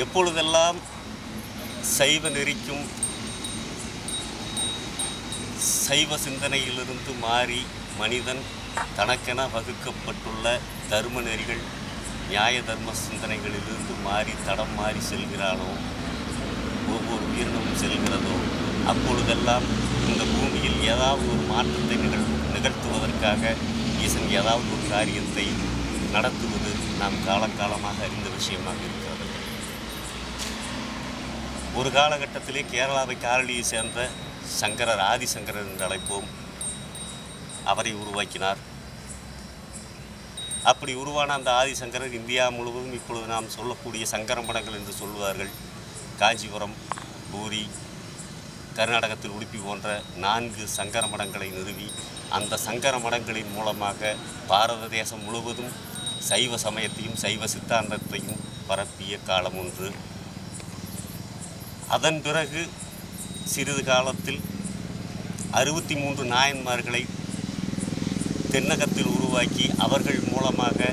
எப்பொழுதெல்லாம் சைவ நெறிக்கும் சைவ சிந்தனையிலிருந்து மாறி மனிதன் தனக்கென வகுக்கப்பட்டுள்ள தர்ம நெறிகள் நியாய தர்ம சிந்தனைகளிலிருந்து மாறி தடம் மாறி செல்கிறானோ ஒவ்வொரு உயிரினமும் செல்கிறதோ அப்பொழுதெல்லாம் இந்த பூமியில் ஏதாவது ஒரு மாற்றத்தை நிகழ் நிகழ்த்துவதற்காக ஈசன் ஏதாவது ஒரு காரியத்தை நடத்துவது நாம் காலங்காலமாக அறிந்த விஷயமாக இருக்கிறது ஒரு காலகட்டத்திலே கேரளாவை காரளியை சேர்ந்த சங்கரர் ஆதிசங்கரர் என்று அழைப்போம். அவரை உருவாக்கினார். அப்படி உருவான அந்த ஆதிசங்கரர் இந்தியா முழுவதும் இப்பொழுது நாம் சொல்லக்கூடிய சங்கர மடங்கள் என்று சொல்வார்கள் காஞ்சிபுரம் பூரி கர்நாடகத்தில் உடுப்பி போன்ற நான்கு சங்கர மடங்களை நிறுவி அந்த சங்கர மடங்களின் மூலமாக பாரத தேசம் முழுவதும் சைவ சமயத்தையும் சைவ சித்தாந்தத்தையும் பரப்பிய காலம் ஒன்று. அதன் பிறகு சிறிது காலத்தில் அறுபத்தி மூன்று நாயன்மார்களை தென்னகத்தில் உருவாக்கி அவர்கள் மூலமாக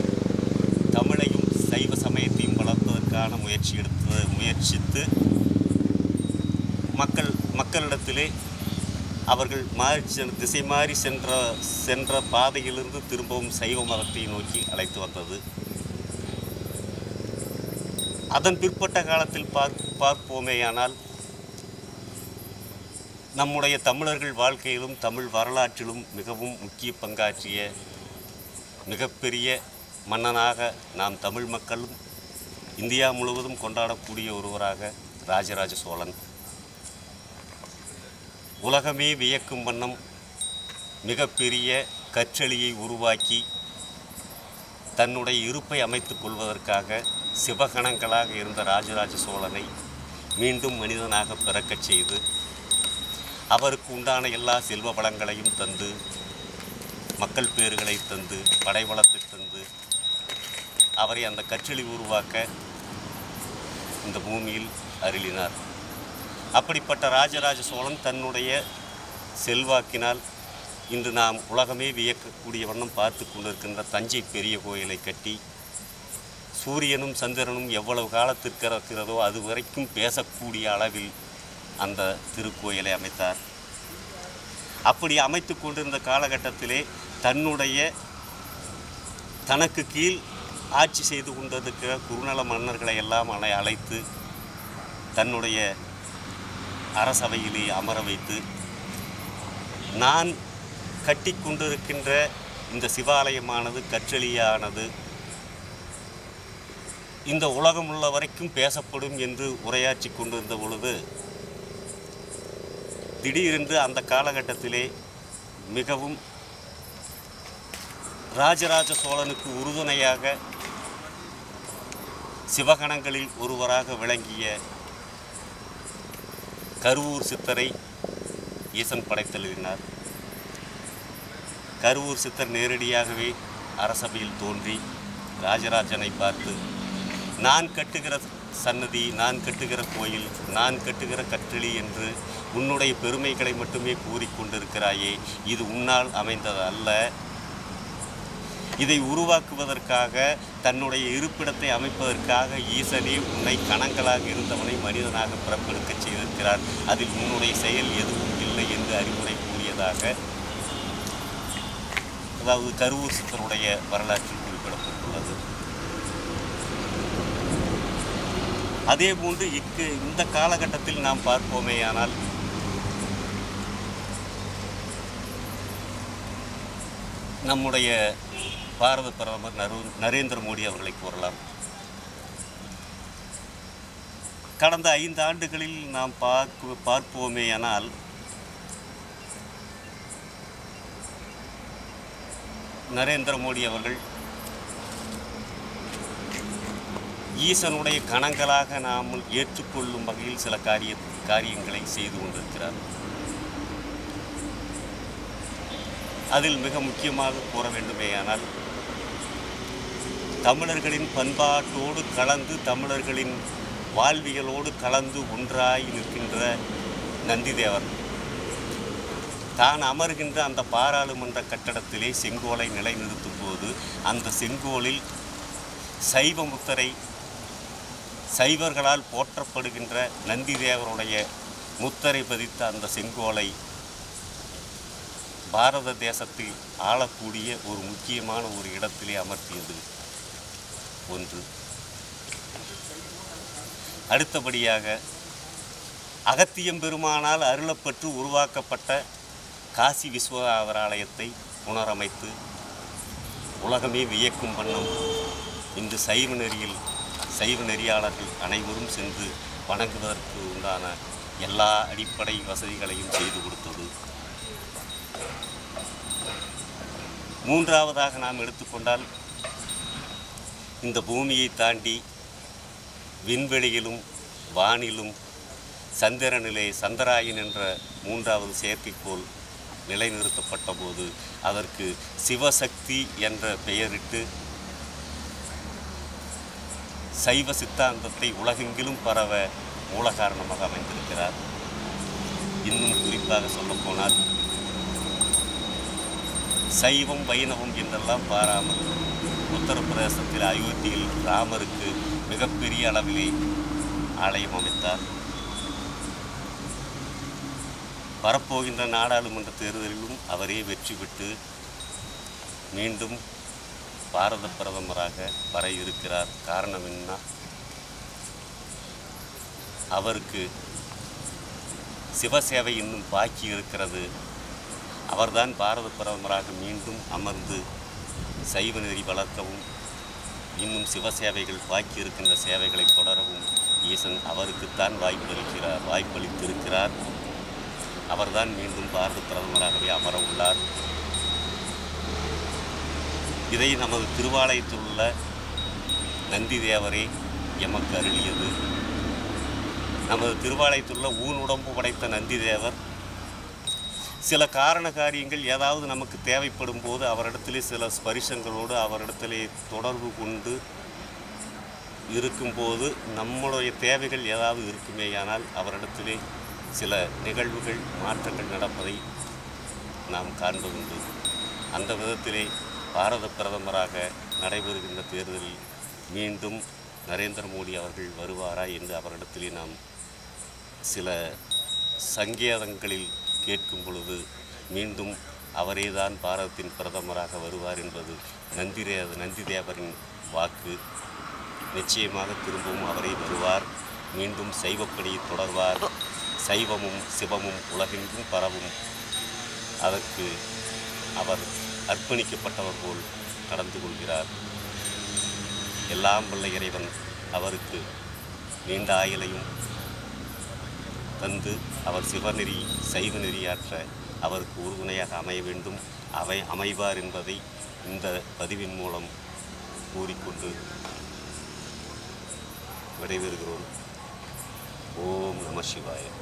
தமிழையும் சைவ சமயத்தையும் வளர்ப்பதற்கான முயற்சி எடுத்து முயற்சித்து மக்கள் மக்களிடத்திலே அவர்கள் மாறி திசை மாறி சென்ற சென்ற பாதையிலிருந்து திரும்பவும் சைவ மதத்தை நோக்கி அழைத்து வந்தது. அதன் பிற்பட்ட காலத்தில் பார்க் பார்ப்போமேயானால் நம்முடைய தமிழர்கள் வாழ்க்கையிலும் தமிழ் வரலாற்றிலும் மிகவும் முக்கிய பங்காற்றிய மிகப்பெரிய மன்னனாக நாம் தமிழ் மக்களும் இந்தியா முழுவதும் கொண்டாடக்கூடிய ஒருவராக ராஜராஜ சோழன். உலகமே வியக்கும் வண்ணம் மிகப்பெரிய கற்றளியை உருவாக்கி தன்னுடைய இருப்பை அமைத்துக் கொள்வதற்காக சிவகணங்களாக இருந்த ராஜராஜ சோழனை மீண்டும் மனிதனாக பிறக்கச் செய்து அவருக்கு உண்டான எல்லா செல்வ வளங்களையும் தந்து மக்கள் பேறுகளை தந்து படைவளத்தை தந்து அவரை அந்த கற்றளி உருவாக்க இந்த பூமியில் அருளினார். அப்படிப்பட்ட ராஜராஜ சோழன் தன்னுடைய செல்வாக்கினால் இன்று நாம் உலகமே வியக்கக்கூடிய வண்ணம் பார்த்து கொண்டிருக்கின்ற தஞ்சை பெரிய கோயிலை கட்டி சூரியனும் சந்திரனும் எவ்வளவு காலத்திற்கு இருக்கிறதோ அது வரைக்கும் பேசக்கூடிய அளவில் அந்த திருக்கோயிலை அமைத்தார். அப்படி அமைத்து கொண்டிருந்த காலகட்டத்திலே தன்னுடைய தனக்கு கீழ் ஆட்சி செய்து கொண்டிருக்கிற குறுநல மன்னர்களை எல்லாம் அலை அழைத்து தன்னுடைய அரசவையிலே அமர வைத்து நான் கட்டி கொண்டிருக்கின்ற இந்த சிவாலயமானது கற்றளியானது இந்த உலகம் உள்ள வரைக்கும் பேசப்படும் என்று உரையாற்றி கொண்டிருந்த பொழுது திடீரென்று அந்த காலகட்டத்திலே மிகவும் ராஜராஜ சோழனுக்கு உறுதுணையாக சிவகணங்களில் ஒருவராக விளங்கிய கருவூர் சித்தரை ஈசன் படைத்தெழுதினார் கருவூர் சித்தர் நேரடியாகவே அரசபையில் தோன்றி ராஜராஜனை பார்த்து நான் கட்டுகிற சன்னதி நான் கட்டுகிற கோயில் நான் கட்டுகிற கற்றளி என்று உன்னுடைய பெருமைகளை மட்டுமே கூறிக்கொண்டிருக்கிறாயே இது உன்னால் அமைந்தது அல்ல. இதை உருவாக்குவதற்காக தன்னுடைய இருப்பிடத்தை அமைப்பதற்காக ஈசனே உன்னை கணங்களாக இருந்தவனை மனிதனாக பிறப்பெடுக்க செய்திருக்கிறார். அதில் உன்னுடைய செயல் எதுவும் இல்லை என்று அறிவுரை கூறியதாக அதாவது கருவூர் சித்தருடைய வரலாற்றில் குறிப்பிடப்படும். அதே போன்று இக்கு இந்த காலகட்டத்தில் நாம் பார்ப்போமேயானால் நம்முடைய பாரத பிரதமர் நரு நரேந்திர மோடி அவர்களை கூறலாம். கடந்த ஐந்து ஆண்டுகளில் நாம் பார்க்க பார்ப்போமேயானால் நரேந்திர மோடி அவர்கள் ஈசனுடைய கணங்களாக நாம் ஏற்றுக்கொள்ளும் வகையில் சில காரிய காரியங்களை செய்து கொண்டிருக்கிறார். அதில் மிக முக்கியமாக கூற வேண்டுமேயானால் தமிழர்களின் பண்பாட்டோடு கலந்து தமிழர்களின் வாழ்வியலோடு கலந்து ஒன்றாய் நிற்கின்ற நந்திதேவர் தான் அமர்கின்ற அந்த பாராளுமன்ற கட்டடத்திலே செங்கோலை நிலைநிறுத்தும் போது அந்த செங்கோலில் சைவ முத்தரை சைவர்களால் போற்றப்படுகின்ற நந்தி தேவருடைய பதித்த அந்த செங்கோலை பாரத தேசத்தில் ஆளக்கூடிய ஒரு முக்கியமான ஒரு இடத்திலே அமர்த்தியது ஒன்று. அடுத்தபடியாக அகத்தியம் பெருமானால் அருளப்பட்டு உருவாக்கப்பட்ட காசி விஸ்வநாதர் ஆலயத்தை புனரமைத்து உலகமே வியக்கும் வண்ணம் இன்று சைவ நெறியில் சைவ நெறியாளர்கள் அனைவரும் சென்று வணங்குவதற்கு உண்டான எல்லா அடிப்படை வசதிகளையும் செய்து கொடுத்தது. மூன்றாவதாக நாம் எடுத்துக்கொண்டால் இந்த பூமியை தாண்டி விண்வெளியிலும் வானிலும் சந்திரனிலே சந்திராயன் என்ற மூன்றாவது செயற்கைக்கோள் நிலைநிறுத்தப்பட்ட போது அதற்கு சிவசக்தி என்ற பெயரிட்டு சைவ சித்தாந்தத்தை உலகெங்கிலும் பரவ மூல காரணமாக அமைந்திருக்கிறார். இன்னும் குறிப்பாக சொல்லப்போனால் சைவம் வைணவம் என்றெல்லாம் பாராமல் உத்தரப்பிரதேசத்தில் அயோத்தியில் ராமருக்கு மிகப்பெரிய அளவிலே ஆலயம் அமைத்தார். வரப்போகின்ற நாடாளுமன்ற தேர்தலிலும் அவரே வெற்றி பெற்று மீண்டும் பாரத பிரதமராக வர இருக்கிறார் காரணம் என்ன? அவருக்கு சிவசேவை இன்னும் பாக்கி இருக்கிறது. அவர்தான் பாரத பிரதமராக மீண்டும் அமர்ந்து சைவ நெறி வளர்க்கவும் இன்னும் சிவசேவைகள் பாக்கி இருக்கின்ற சேவைகளை தொடரவும் ஈசன் அவருக்குத்தான் வாய்ப்பளிக்கிறார் வாய்ப்பளித்திருக்கிறார். அவர்தான் மீண்டும் பாரத பிரதமராகவே அமர உள்ளார். இதை நமது திருவாலயத்தில் உள்ள நந்தி தேவரே எமக்கு அருளியது. நமது திருவாலயத்தில் உள்ள ஊனுடம்பு படைத்த நந்தி தேவர் சில காரண காரியங்கள் ஏதாவது நமக்கு தேவைப்படும் போது அவரிடத்திலே சில ஸ்பரிசங்களோடு அவரிடத்திலே தொடர்பு கொண்டு இருக்கும்போது நம்மளுடைய தேவைகள் ஏதாவது இருக்குமேயானால் அவரிடத்திலே சில நிகழ்வுகள் மாற்றங்கள் நடப்பதை நாம் காண்பதுண்டு. அந்த விதத்திலே பாரத பிரதமராக நடைபெறுகின்ற தேர்தலில் மீண்டும் நரேந்திர மோடி அவர்கள் வருவாரா என்று அவரிடத்திலே நாம் சில சங்கேதங்களில் கேட்கும் பொழுது மீண்டும் அவரேதான் பாரதத்தின் பிரதமராக வருவார் என்பது நந்திரே நந்திதேவரின் வாக்கு. நிச்சயமாக திரும்பவும் அவரே வருவார். மீண்டும் சைவப்படி தொடர்வார். சைவமும் சிவமும் உலகெங்கும் பரவும். அதற்கு அவர் அர்ப்பணிக்கப்பட்டவர் போல் நடந்து கொள்கிறார். எல்லாம் வல்ல இறைவன் அவருக்கு நீண்ட ஆயுளையும் தந்து அவர் சிவநெறி சைவ நெறியாற்ற அவருக்கு உறுதுணையாக அமைய வேண்டும். அவை அமைவார் என்பதை இந்த பதிவின் மூலம் கூறிக்கொண்டு விடைபெறுகிறோம். ஓம் நம சிவாயம்